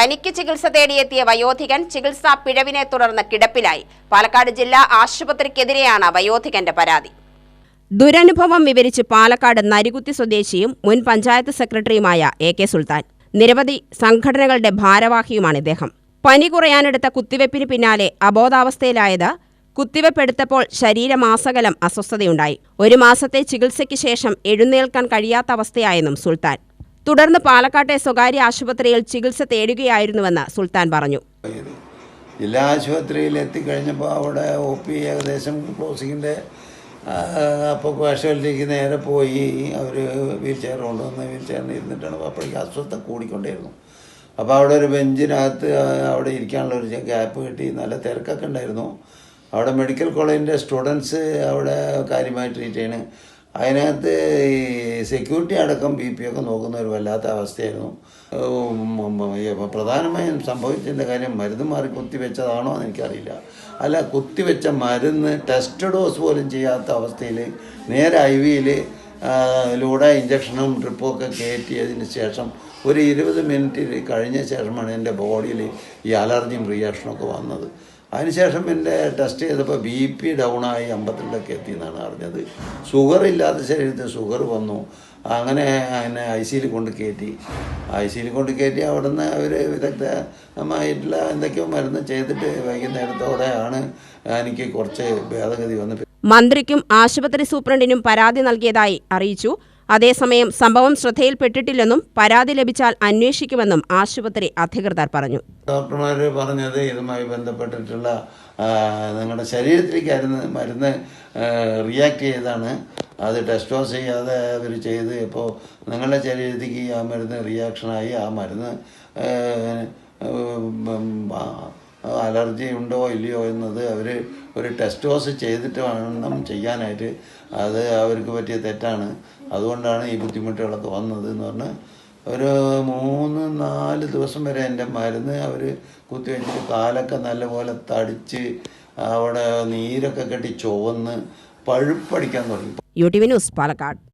പനിക്ക് ചികിത്സ തേടിയെത്തിയ വയോധികൻ ചികിത്സാ പിഴവിനെ തുടർന്ന് കിടപ്പിലായി. പാലക്കാട് ജില്ലാ ആശുപത്രിക്കെതിരെയാണ് വയോധികന്റെ പരാതി. ദുരനുഭവം വിവരിച്ച് പാലക്കാട് നരികുത്തി സ്വദേശിയും മുൻ പഞ്ചായത്ത് സെക്രട്ടറിയുമായ എ കെ സുൽത്താൻ. നിരവധി സംഘടനകളുടെ ഭാരവാഹിയുമാണ് ഇദ്ദേഹം. പനി കുറയാനെടുത്ത കുത്തിവെപ്പിന് പിന്നാലെ അബോധാവസ്ഥയിലായത് കുത്തിവെപ്പെടുത്തപ്പോൾ ശരീരമാസകലം അസ്വസ്ഥതയുണ്ടായി. ഒരു മാസത്തെ ചികിത്സയ്ക്ക് ശേഷം എഴുന്നേൽക്കാൻ കഴിയാത്ത അവസ്ഥയായെന്നും സുൽത്താൻ. തുടർന്ന് പാലക്കാട്ടെ സ്വകാര്യ ആശുപത്രിയിൽ ചികിത്സ തേടുകയായിരുന്നുവെന്ന് സുൽത്താൻ പറഞ്ഞു. ജില്ലാ ആശുപത്രിയിൽ എത്തിക്കഴിഞ്ഞപ്പോൾ അവിടെ ഒ പി ഏകദേശം ക്ലോസിങ്ങിന്റെ അപ്പോൾ കാഷ്വാലിറ്റിക്ക് നേരെ പോയി. അവർ വീൽ ചെയർ കൊണ്ടുവന്ന് വീൽ ചെയറിന് ഇരുന്നിട്ടാണ് അപ്പോഴേക്ക് അസ്വസ്ഥ കൂടിക്കൊണ്ടേയിരുന്നു. അപ്പോൾ അവിടെ ഒരു ബെഞ്ചിനകത്ത് അവിടെ ഇരിക്കാനുള്ള ഒരു ഗ്യാപ്പ് കിട്ടി. നല്ല തിരക്കൊക്കെ ഉണ്ടായിരുന്നു. അവിടെ മെഡിക്കൽ കോളേജിന്റെ സ്റ്റുഡൻസ് അവിടെ കാര്യമായി ട്രീറ്റ് ചെയ്യണ്. അതിനകത്ത് ഈ സെക്യൂരിറ്റി അടക്കം ബി പി ഒക്കെ നോക്കുന്ന ഒരു വല്ലാത്ത അവസ്ഥയായിരുന്നു. പ്രധാനമായും സംഭവിച്ചതിന്റെ കാര്യം മരുന്ന് മാറി കുത്തിവെച്ചതാണോ എന്ന് എനിക്കറിയില്ല. അല്ല കുത്തിവെച്ച മരുന്ന് ടെസ്റ്റ് ഡോസ് പോലും ചെയ്യാത്ത അവസ്ഥയിൽ നേരെ ഐ വിയിൽ ലൂടെ ഇഞ്ചക്ഷനും ട്രിപ്പും ഒക്കെ കയറ്റിയതിന് ശേഷം ഒരു ഇരുപത് മിനിറ്റ് കഴിഞ്ഞ ശേഷമാണ് എന്റെ ബോഡിയിൽ ഈ അലർജിയും റിയാക്ഷനൊക്കെ വന്നത്. അതിനുശേഷം എന്റെ ടെസ്റ്റ് ചെയ്തപ്പോൾ ബി പി ഡൗണായി അമ്പത്തിരണ്ടൊക്കെ എത്തി എന്നാണ് അറിഞ്ഞത്. ഷുഗർ ഇല്ലാത്ത ശരീരത്തിൽ ഷുഗർ വന്നു. അങ്ങനെ എന്നെ ഐ സിയിൽ കൊണ്ട് കയറ്റി ഐ സിയിൽ കൊണ്ട് കയറ്റി അവിടുന്ന് അവർ വിദഗ്ധമായിട്ടുള്ള എന്തൊക്കെയോ മരുന്ന് ചെയ്തിട്ട് വൈകുന്നേരത്തോടെയാണ് എനിക്ക് കുറച്ച് ഭേദഗതി വന്ന് മന്ത്രിക്കും ആശുപത്രി സൂപ്രണ്ടിനും പരാതി നൽകിയതായി അറിയിച്ചു. അതേസമയം സംഭവം ശ്രദ്ധയിൽപ്പെട്ടിട്ടില്ലെന്നും പരാതി ലഭിച്ചാൽ അന്വേഷിക്കുമെന്നും ആശുപത്രി അധികൃതർ പറഞ്ഞു. ഡോക്ടർമാർ പറഞ്ഞത് ഇതുമായി ബന്ധപ്പെട്ടിട്ടുള്ള നിങ്ങളുടെ ശരീരത്തിലേക്ക് മരുന്ന് റിയാക്ട് ചെയ്താണ് അത് ടെസ്റ്റോസ് ചെയ്യാതെ അവർ ചെയ്ത് ഇപ്പോൾ നിങ്ങളുടെ ശരീരത്തേക്ക് ആ മരുന്ന് റിയാക്ഷനായി ആ മരുന്ന് അലർജി ഉണ്ടോ ഇല്ലയോ എന്നത് അവർ ഒരു ടെസ്റ്റ് ഹോസ് ചെയ്തിട്ട് വേണം ചെയ്യാനായിട്ട്. അത് അവർക്ക് പറ്റിയ തെറ്റാണ്. അതുകൊണ്ടാണ് ഈ ബുദ്ധിമുട്ടുകളൊക്കെ വന്നത് എന്ന് പറഞ്ഞ് ഒരു മൂന്ന് നാല് ദിവസം വരെ എന്റെ മരുന്ന് അവർ കുത്തിവെച്ചിട്ട് കാലൊക്കെ നല്ലപോലെ തടിച്ച് അവിടെ നീരൊക്കെ കെട്ടി ചുവന്ന് പഴുപ്പടിക്കാൻ തുടങ്ങി. U news Palakkad.